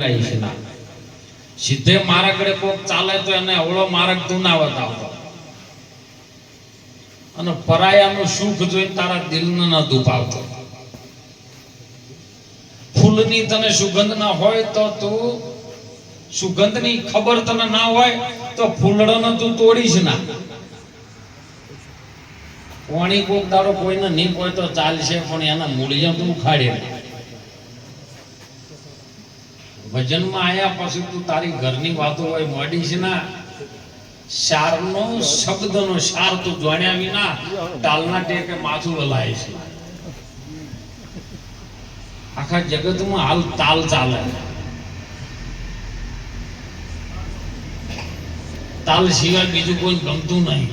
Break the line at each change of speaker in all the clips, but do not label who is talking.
ટકરાઈ છે ના. સીધે મારા કડે કોક ચાલે તો એને અવળો માર્ગ તું ના અને પરાયાનું સુખ જોઈને તારા દિલને ન દુભાવતો. ફૂલની તને સુગંધ ના હોય તો તું, સુગંધની ખબર તને ના હોય તો ફૂલડાને તું તોડીશ ના. કોણી કોક દાડો કોઈને નહીં હોય તો ચાલશે, પણ એના મૂળિયા તું ઉખાડે. ભજનમાં આયા પછી તું તારી ઘરની વાતો હોય મોડી છે ના, શારનો શબ્દનો શાર તું જાણ્યા વિના ટાલના ટેકે માથું લલાય છે. આખા જગતમાં હાલ તાલ ચાલે. તાલ સિવાય બીજું કોઈ ગમતું નહીં.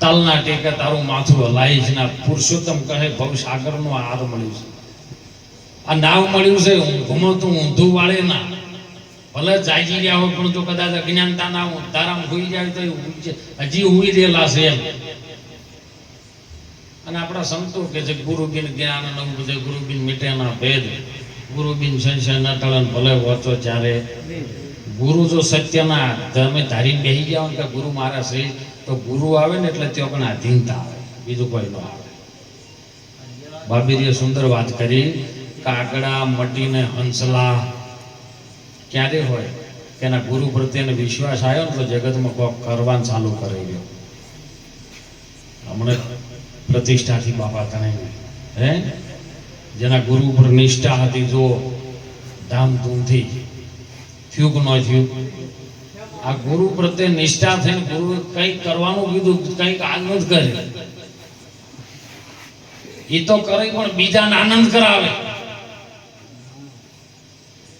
તાલના ટેકે તારું માથું હલાય છે ના, પુરુષોત્તમ કહે ભવ સાગરનો આહાર મળ્યું છે. આ નાવ મળ્યું છે ઘુમતું ઊંધું વાળે ના. ભલે જાગી રહ્યા હોય, પણ જો કદાચ અજ્ઞાનતા ના તારામ હોઈ જાય તો હજી ઊભી રહેલા છે એમ. અને આપણા સંતો કે છે, ગુરુબિન જ્ઞાન નવું બધે, ગુરુબિન મીઠાના ભેદ. ગુરુબિન સંશય ન ભલે વચો જ્યારે. ગુરુ જો સત્યના તમે ધારી બેસી જાઓ કે ગુરુ મારા છે, તો ગુરુ આવે ને એટલે તેઓ પણ આધીનતા આવે. બીજું કોઈ ન આવે. ભાભીરીએ સુંદર વાત કરી. કાગડા મટીને હંસલા ક્યારે હોય એના ગુરુ પ્રત્યેનો વિશ્વાસ આવ્યો ને તો જગતમાં કોક કરવાનું ચાલુ કરી ગયો હમણાં પ્રતિષ્ઠાથી બાપા કણાઈ હે? જેના ગુરુ ઉપર નિષ્ઠા હતી, જો ધામધૂમથી થયું ન થયું? આ ગુરુ પ્રત્યે નિષ્ઠા થઈને ગુરુ કંઈક કરવાનું કીધું, કંઈક આનંદ કરે એ તો કરે પણ બીજાને આનંદ કરાવે.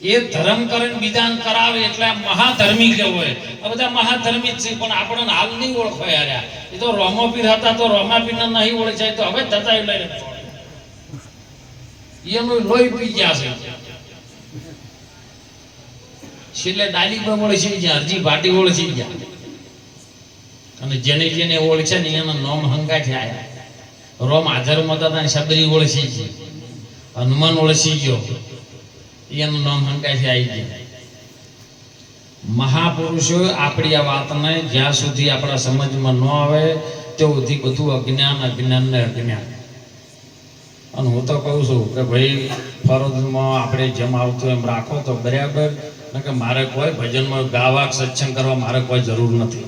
એ ધર્મ કરીને બીજાને કરાવે એટલે મહાધર્મી કહેવાય. આ બધા મહાધર્મી જ છે, પણ આપણને હાલ નહીં ઓળખો યાર એ તો રોમાપીર હતા તો રોમાપીરને નહીં ઓળખાય, તો હવે થતા લઈને એનું લોહી પી ગયા છે. છેલ્લે ડાલી પર ઓળખી ગયા, હરજી ભાટી ઓળખી ગયા. અને જેને જેને ઓળખે ને એના નોમ હંગા થયા. રોમ હાજરમાં હતા શબરી ઓળખી ગઈ. હનુમાન ઓળખી ગયો. એનું નામ હંકાશે આવી જાય મહાપુરુષો આપણી આ વાતને જ્યાં સુધી આપણા સમજમાં ન આવે, ત્યાં સુધી બધું અજ્ઞાન અજ્ઞાન ને અજ્ઞાન. અને હું તો કહું છું કે ભાઈ, ફરજમાં આપણે જેમ આવતું એમ રાખો તો બરાબર કે મારે કોઈ ભજનમાં ગાવા સત્સંગ કરવા મારે કોઈ જરૂર નથી.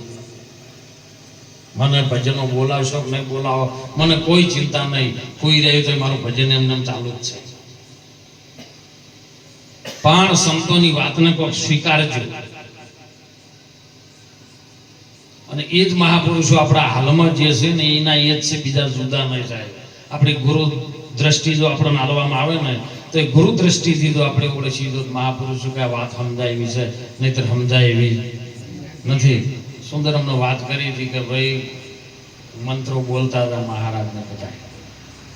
મને ભજનો બોલાવશો કે નહીં બોલાવો, મને કોઈ ચિંતા નહીં. કોઈ રહ્યું તો મારું ભજન એમને ચાલુ જ છે. પણ સંતોની વાતને કોઈ સ્વીકારજો. અને એ જ મહાપુરુષો આપણા હાલમાં જે છે ને એના એ જ છે, બીજા જુદા નહીં જાય. આપણી ગુરુ દ્રષ્ટિ જો આપણને હાલવામાં આવે ને, તો એ ગુરુ દ્રષ્ટિથી તો આપણે ઓળખી દો મહાપુરુષો કે વાત સમજાય એવી છે, નહીતર સમજાય એવી નથી. સુંદર અમને વાત કરી હતી કે ભાઈ, મંત્રો બોલતા હતા મહારાજને બધા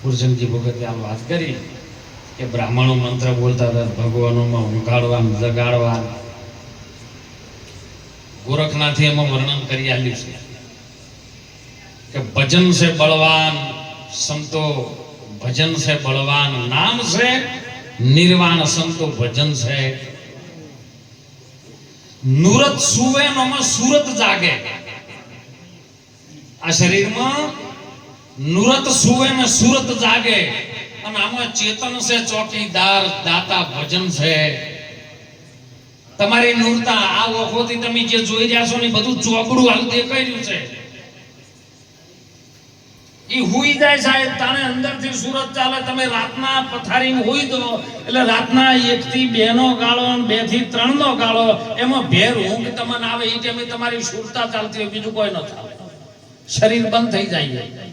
પુરુષનજી ભગતે આ વાત કરી. કે બ્રાહ્મણો મંત્ર બોલતા હતા, ભગવાનોમાં ઊંઘાડવા જગાડવા. ગોરખનાથે એમાં વર્ણન કરી આલ્યું છે કે ભજન છે બળવાન, સંતો ભજન છે બળવાન, નામ છે નિર્વાણ સંતો ભજન છે. નુરત સુવે નોમાં સુરત જાગે. આ શરીરમાં નુરત સુવે ને સુરત જાગે. અને આમાં ચેતન છે ચોકીદાર દાતા ભજન છે. તમારી નૂરતા, આ ઓખોથી તમે જે જોઈ રહ્યા છો ને બધું ચોપડું હાલ દેખાઈ છે. ઈ હુઈ જાય સાહેબ, તાણે અંદરથી સુરત ચાલે, તમે રાતના પથારી હુઈ દો. એટલે રાતના એક થી બે નો ગાળો બેથી ત્રણ નો ગાળો, એમાં ભેર ઊંઘ તમને આવે એ ટાઈમે તમારી સુરતા ચાલતી હોય, બીજું કોઈ ન ચાલે શરીર બંધ થઈ જાય.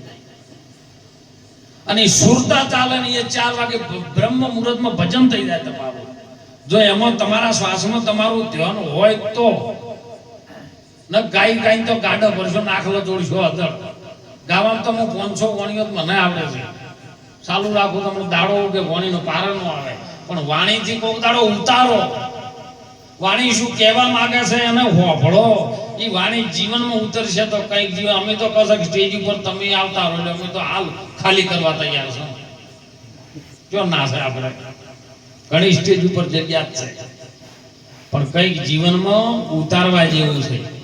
અને સુરતા ચાલે ને એ ચાર વાગે બ્રહ્મ મુહૂર્તમાં ભજન થઈ જાય તમારું. જો એમાં તમારા શ્વાસમાં તમારું ધ્યાન હોય તો. ન ગાઈ ગાઈ તો ગાડો ભરશો, નાખલો જોડશો અધર. ગાવામાં તો હું પાંચસો વાણીઓ મને આવડે છે. ચાલુ રાખો તમને દાડો કે વાણીનો પારણ નો આવે. પણ વાણીથી કોક દાડો ઉતારો. વાણી શું કહેવા માંગે છે એને હોભળો. એ વાણી જીવનમાં ઉતરશે તો કંઈક જીવન અમે તો કશક સ્ટેજ ઉપર તમે આવતા રહો એટલે અમે તો હાલ ખાલી કરવા તૈયાર છો. જો ના છે આપણે. ઘણી સ્ટેજ ઉપર જગ્યા છે. પણ કંઈક જીવનમાં ઉતારવા જેવું છે.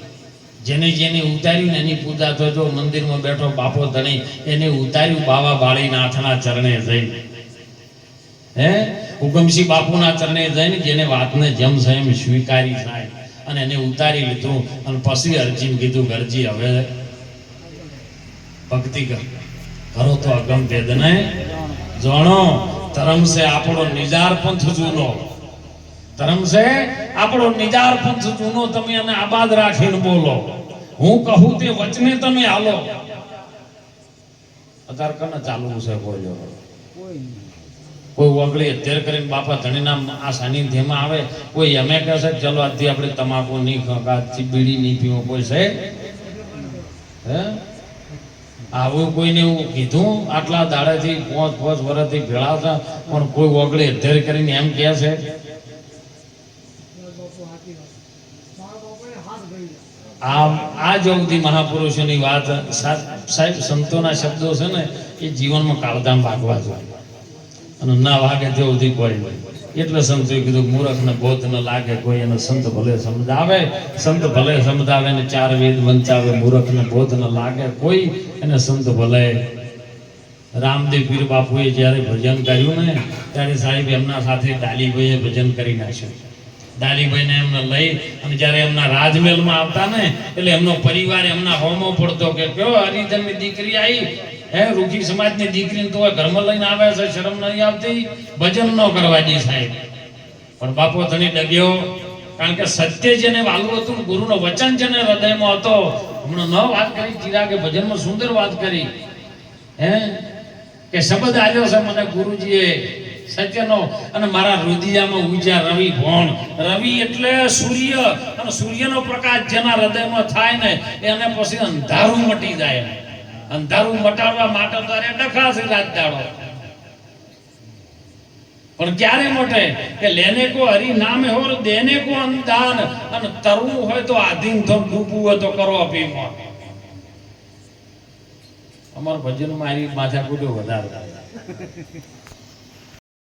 જેને જેને ઉતાર્યું એની પૂજા તો જો મંદિરમાં બેઠો બાપો ધણી, એને ઉતાર્યું બાવા બાળીનાથના ચરણે જઈને. હે? હુકમસિંહ બાપુના ચરણે જઈને જેને વાતને જેમ એમ સ્વીકારી થાય અને એને ઉતારી લીધું અને પછી અરજીને કીધું અરજી હવે ભક્તિ કર. તો અગમ વેદને જાણો. ધર્મ છે આપણો નિજાર પંથ જૂનો. ધર્મ આપણો નિજાર પંથ જૂનો. તમે એને આબાદ રાખીને બોલો. હું કહું તે વચને તમે હાલો. અત્યારે કને ચાલુ છે બોલ્યો કોઈ વગડી અત્યારે કરીને બાપા ધણીના આ સાનિધ્યમાં આવે, કોઈ એમે કહે છે ચલો આજથી આપણે તમાકુ નહીં ખાતા બીડી નહીં પીવો, કોઈ છે? હે? આવું કોઈને એવું કીધું? આટલા દાડેથી, પાંચ પાંચ વર્ષથી ભેળાવતા પણ કોઈ ઓગળી અત્યારે કરીને એમ કહે છે? આ આ જવથી મહાપુરુષોની વાત સાહેબ, સંતોના શબ્દો છે ને, એ જીવનમાં કાળધામ ભાગવા જોઈએ. અને ના વાગે તે સુધી કોઈ. એટલે સંતોએ કીધું, મૂર્ખને બોધ ન લાગે, કોઈ એને સંત ભલે સમજાવે. સંત ભલે સમજાવે ને ચાર વેદ વંચાવે, મૂર્ખને બોધ ન લાગે, કોઈ એને સંત ભલે. રામદેવ પીર બાપુએ જ્યારે ભજન કર્યું ને, ત્યારે સાહેબ એમના સાથે ડાલીભાઈએ ભજન કરી નાખ્યું. ડાલીભાઈને એમને લઈ અને જ્યારે એમના રાજમહેલમાં આવતા ને, એટલે એમનો પરિવાર એમના હોમો પડતો કે, કયો હરિજનની દીકરી આવી હે રૂખી સમાજની દીકરીને તો ઘરમાં લઈને આવે છે, શરમ નહીં આવતી, ભજન ન કરવા દે સાહેબ. પણ બાપો ધણી ડગ્યો, કારણ કે સત્ય જેને વાલું હતું ગુરુનો વચન જેને હૃદયમાં હતો, હમણાં ન વાત કરી, ચિરાગે ભજનમાં સુંદર વાત કરી. હે, કે શબ્દ આવ્યો છે મને ગુરુજીએ, સત્યનો, અને મારા રુધિયામાં ઉજ્યા રવિ ભોણ. રવિ એટલે સૂર્ય, અને સૂર્યનો પ્રકાશ જેના હૃદયમાં થાય ને, એને પછી અંધારું મટી જાય. અંધારું મટાડવા માટે તારે ડખાશે રાત દાડો. પણ ક્યારે મટે? કે લેને કો હરી નામે હોર, દેને કો અંદાન અને તરવું હોય તો આધીન તો ડૂબવું હોય તો કરો અભિમાન. અમાર ભજન મારી માથા કુટો વધારે.